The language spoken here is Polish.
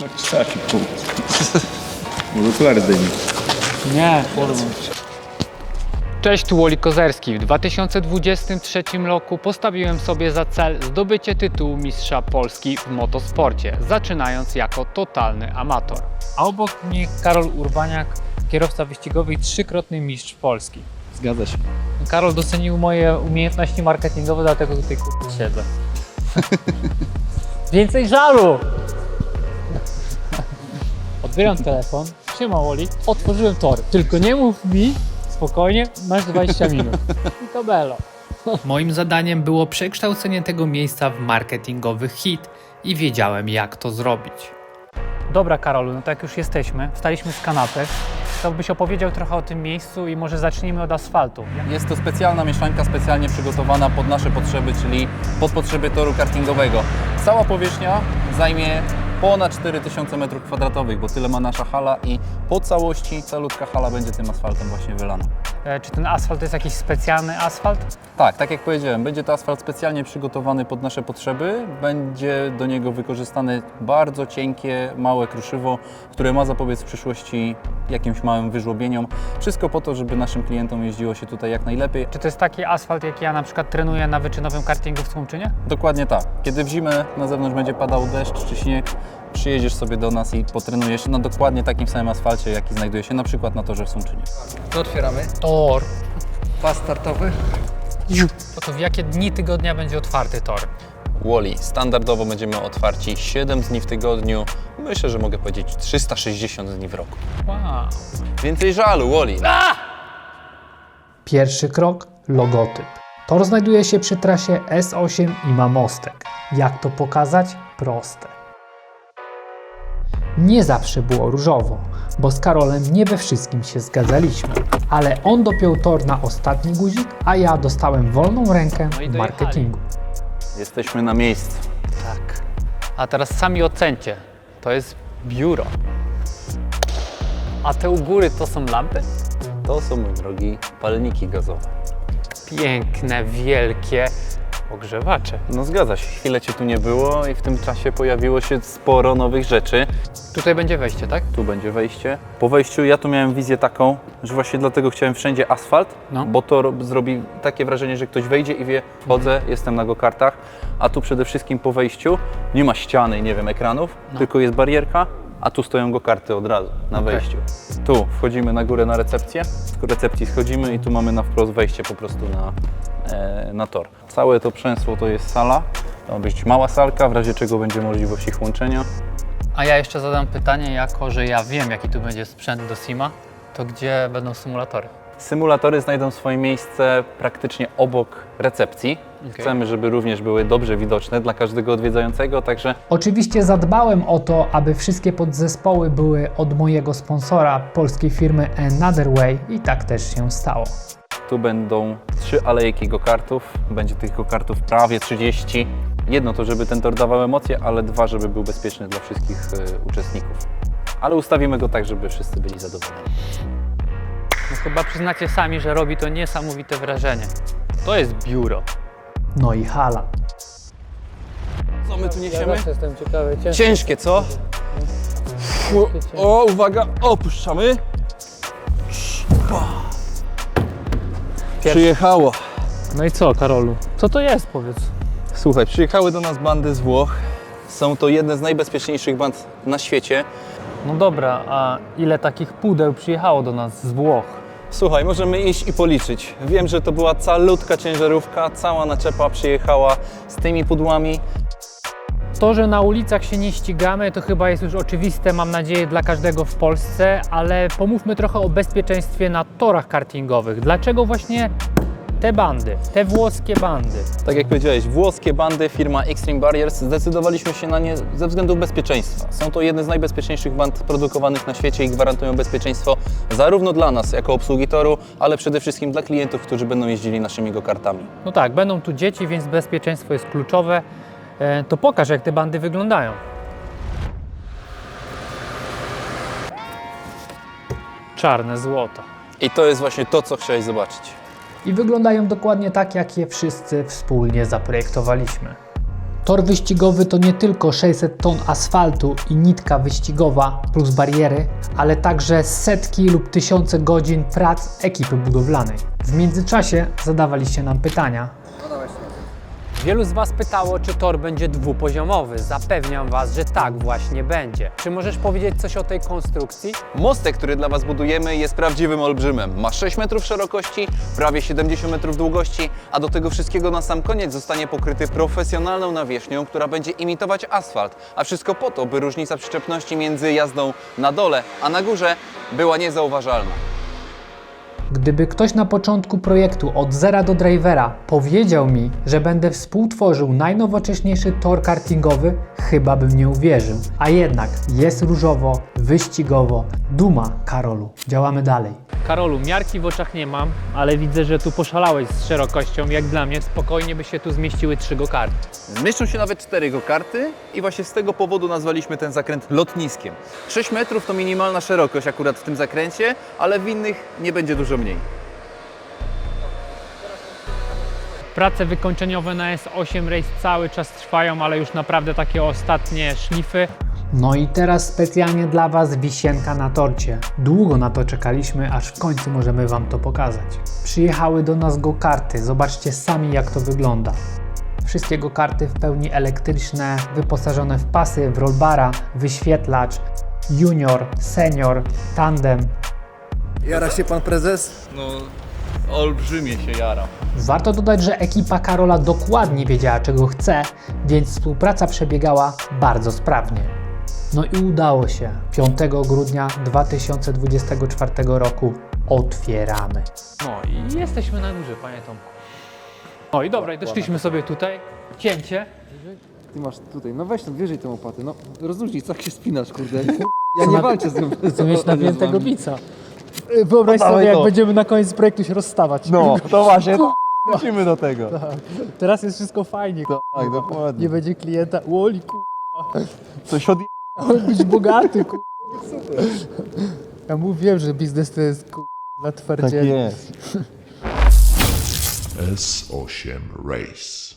Marciszaki, pół. Może okulary zdejmij. Nie, kurwa. Cześć, tu Woli Kozerski. W 2023 roku postawiłem sobie za cel zdobycie tytułu mistrza Polski w motosporcie, zaczynając jako totalny amator. A obok mnie Karol Urbaniak, kierowca wyścigowy i trzykrotny mistrz Polski. Zgadza się. Karol docenił moje umiejętności marketingowe, dlatego tutaj kurwa siedzę. Więcej żalu! Odbieram telefon, siema Woli, otworzyłem tor. Tylko nie mów mi, spokojnie, masz 20 minut. I to belo. Moim zadaniem było przekształcenie tego miejsca w marketingowy hit i wiedziałem jak to zrobić. Dobra Karolu, no to jak już jesteśmy, wstaliśmy z kanapy, to byś opowiedział trochę o tym miejscu i może zacznijmy od asfaltu. Jest to specjalna mieszanka, specjalnie przygotowana pod nasze potrzeby, czyli pod potrzeby toru kartingowego. Cała powierzchnia zajmie ponad 4000 m2, bo tyle ma nasza hala i po całości calutka hala będzie tym asfaltem właśnie wylana. E, Czy ten asfalt to jest jakiś specjalny asfalt? Tak, tak jak powiedziałem, będzie to asfalt specjalnie przygotowany pod nasze potrzeby. Będzie do niego wykorzystane bardzo cienkie, małe kruszywo, które ma zapobiec w przyszłości jakimś małym wyżłobieniom. Wszystko po to, żeby naszym klientom jeździło się tutaj jak najlepiej. Czy to jest taki asfalt, jaki ja na przykład trenuję na wyczynowym kartingu w Słomczynie? Dokładnie tak. Kiedy w zimę na zewnątrz będzie padał deszcz czy śnieg, przyjedziesz sobie do nas i potrenujesz na dokładnie takim samym asfalcie, jaki znajduje się na przykład na torze w Sączynie. To otwieramy. Tor. Pas startowy. To, to w jakie dni tygodnia będzie otwarty tor? Wally, standardowo będziemy otwarci 7 dni w tygodniu. Myślę, że mogę powiedzieć 360 dni w roku. Wow. Więcej żalu, Wally. Pierwszy krok logotyp. Tor znajduje się przy trasie S8 i ma mostek. Jak to pokazać? Proste. Nie zawsze było różowo, bo z Karolem nie we wszystkim się zgadzaliśmy. Ale on dopiął tor na ostatni guzik, a ja dostałem wolną rękę No i w dojechali. marketingu. Jesteśmy na miejscu. Tak. A teraz sami ocencie. To jest biuro. A te u góry to są lampy? To są, mój drogi, palniki gazowe. Piękne, wielkie ogrzewacze. No zgadza się, chwilę Cię tu nie było i w tym czasie pojawiło się sporo nowych rzeczy. Tutaj będzie wejście, tak? Tu będzie wejście. Po wejściu ja tu miałem wizję taką, że właśnie dlatego chciałem wszędzie asfalt, No. bo to rob- zrobi takie wrażenie, że ktoś wejdzie i wie, wchodzę, jestem na go-kartach, a tu przede wszystkim po wejściu nie ma ściany i nie wiem, ekranów, No. tylko jest barierka, a tu stoją go-karty od razu na Okej. wejściu. Tu wchodzimy na górę na recepcję, z recepcji schodzimy i tu mamy na wprost wejście po prostu na, e, na tor. Całe to przęsło to jest sala, to ma być mała salka, w razie czego będzie możliwość ich łączenia. A ja jeszcze zadam pytanie, jako że ja wiem, jaki tu będzie sprzęt do Sima, to gdzie będą symulatory? Symulatory znajdą swoje miejsce praktycznie obok recepcji. Okej. Chcemy, żeby również były dobrze widoczne dla każdego odwiedzającego, także Oczywiście zadbałem o to, aby wszystkie podzespoły były od mojego sponsora, polskiej firmy Another Way i tak też się stało. tu będą trzy alejki go-kartów. Będzie tych go-kartów prawie 30. Jedno to, żeby ten tor dawał emocje, ale dwa, żeby był bezpieczny dla wszystkich e, uczestników. Ale ustawimy go tak, żeby wszyscy byli zadowoleni. No chyba przyznacie sami, że robi to niesamowite wrażenie. To jest biuro. No i hala. Co my tu niesiemy? jestem ciekawy. Ciężkie, co? Fu- O, uwaga, opuszczamy. Przyjechało. No i co, Karolu? Co to jest, powiedz? Słuchaj, przyjechały do nas bandy z Włoch. Są to jedne z najbezpieczniejszych band na świecie. No dobra, a ile takich pudeł przyjechało do nas z Włoch? Słuchaj, możemy iść i policzyć. Wiem, że to była calutka ciężarówka, cała naczepa przyjechała z tymi pudłami. To, że na ulicach się nie ścigamy, to chyba jest już oczywiste, mam nadzieję, dla każdego w Polsce, ale pomówmy trochę o bezpieczeństwie na torach kartingowych. Dlaczego właśnie te bandy, te włoskie bandy? Tak jak powiedziałeś, włoskie bandy, firma Extreme Barriers, zdecydowaliśmy się na nie ze względu bezpieczeństwa. Są to jedne z najbezpieczniejszych band produkowanych na świecie i gwarantują bezpieczeństwo zarówno dla nas jako obsługi toru, ale przede wszystkim dla klientów, którzy będą jeździli naszymi go-kartami. No tak, będą tu dzieci, więc bezpieczeństwo jest kluczowe. E, To pokaż, jak te bandy wyglądają. Czarne złoto. I to jest właśnie to, co chciałeś zobaczyć. I wyglądają dokładnie tak, jak je wszyscy wspólnie zaprojektowaliśmy. Tor wyścigowy to nie tylko 600 ton asfaltu i nitka wyścigowa plus bariery, ale także setki lub tysiące godzin prac ekipy budowlanej. W międzyczasie zadawaliście nam pytania, Wielu z Was pytało, czy tor będzie dwupoziomowy. Zapewniam Was, że tak właśnie będzie. Czy możesz powiedzieć coś o tej konstrukcji? Mostek, który dla Was budujemy, jest prawdziwym olbrzymem. Ma 6 metrów szerokości, prawie 70 metrów długości, a do tego wszystkiego na sam koniec zostanie pokryty profesjonalną nawierzchnią, która będzie imitować asfalt. A wszystko po to, by różnica przyczepności między jazdą na dole a na górze była niezauważalna. Gdyby ktoś na początku projektu od zera do drivera powiedział mi, że będę współtworzył najnowocześniejszy tor kartingowy, chyba bym nie uwierzył. A jednak jest różowo, wyścigowo, duma Karolu. Działamy dalej. Karolu, miarki w oczach nie mam, ale widzę, że tu poszalałeś z szerokością. Jak dla mnie, spokojnie by się tu zmieściły trzy go-karty. Zmieszczą się nawet cztery go-karty i właśnie z tego powodu nazwaliśmy ten zakręt lotniskiem. 6 metrów to minimalna szerokość akurat w tym zakręcie, ale w innych nie będzie dużo mniej. Prace wykończeniowe na S8 Race cały czas trwają, ale już naprawdę takie ostatnie szlify. No i teraz specjalnie dla Was wisienka na torcie. Długo na to czekaliśmy, aż w końcu możemy Wam to pokazać. Przyjechały do nas go-karty, zobaczcie sami jak to wygląda. Wszystkie go-karty w pełni elektryczne, wyposażone w pasy, w rollbara, wyświetlacz, junior, senior, tandem. Jara się pan prezes? No, olbrzymie się jaram. Warto dodać, że ekipa Karola dokładnie wiedziała czego chce, więc współpraca przebiegała bardzo sprawnie. No i udało się. 5 grudnia 2024 roku otwieramy. No i jesteśmy na górze, panie Tomku. No i dobra, i doszliśmy sobie tutaj. Cięcie. Ty masz tutaj, no weź tam wyżej tą opatę, no rozluźnij, co tak się spinasz, kurde. Ja nie walczę z tym. Chcę mieć napiętego bica. Wyobraź No dawaj sobie, jak to. będziemy na koniec projektu się rozstawać. No, to właśnie, wrócimy do tego. Teraz jest wszystko fajnie. k***a. Tak, dokładnie. Nie będzie klienta. Łoli. Coś od... być bogaty, ku... Ja mówiłem, że biznes to jest ku... dla Tak twardzieli. jest. S8 Race.